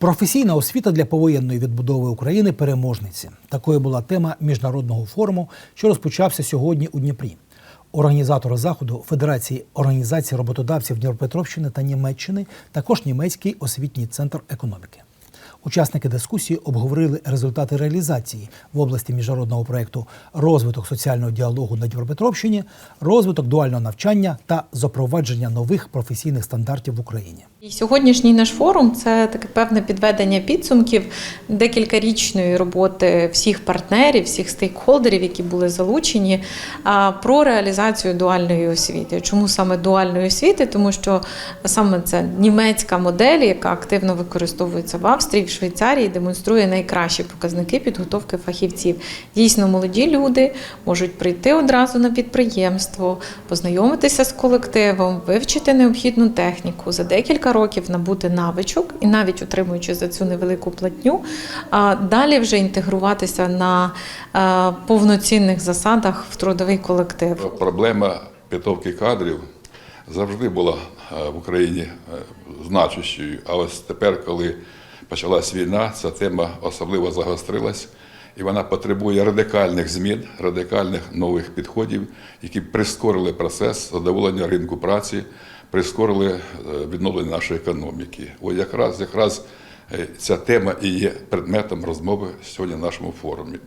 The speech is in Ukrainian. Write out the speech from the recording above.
Професійна освіта для повоєнної відбудови України переможниці. Такою була тема міжнародного форуму, що розпочався сьогодні у Дніпрі. Організатори заходу Федерації організацій роботодавців Дніпропетровщини та Німеччини, також німецький освітній центр економіки. Учасники дискусії обговорили результати реалізації в області міжнародного проєкту розвиток соціального діалогу на Дніпропетровщині, розвиток дуального навчання та запровадження нових професійних стандартів в Україні. І сьогоднішній наш форум це таке певне підведення підсумків декількарічної роботи всіх партнерів, всіх стейкхолдерів, які були залучені, про реалізацію дуальної освіти. Чому саме дуальної освіти? Тому що саме це німецька модель, яка активно використовується в Австрії, Швейцарії, демонструє найкращі показники підготовки фахівців. Дійсно, молоді люди можуть прийти одразу на підприємство, познайомитися з колективом, вивчити необхідну техніку за декілька років набути навичок і навіть отримуючи за цю невелику платню, а далі вже інтегруватися на е, повноцінних засадах в трудовий колектив. Проблема підготовки кадрів завжди була е, в Україні е, значущою. А ось тепер, коли почалась війна, ця тема особливо загострилась, і вона потребує радикальних змін, радикальних нових підходів, які прискорили процес задоволення ринку праці, прискорили е, відновлення нашої економіки. О, якраз якраз е, ця тема і є предметом розмови сьогодні в нашому форумі.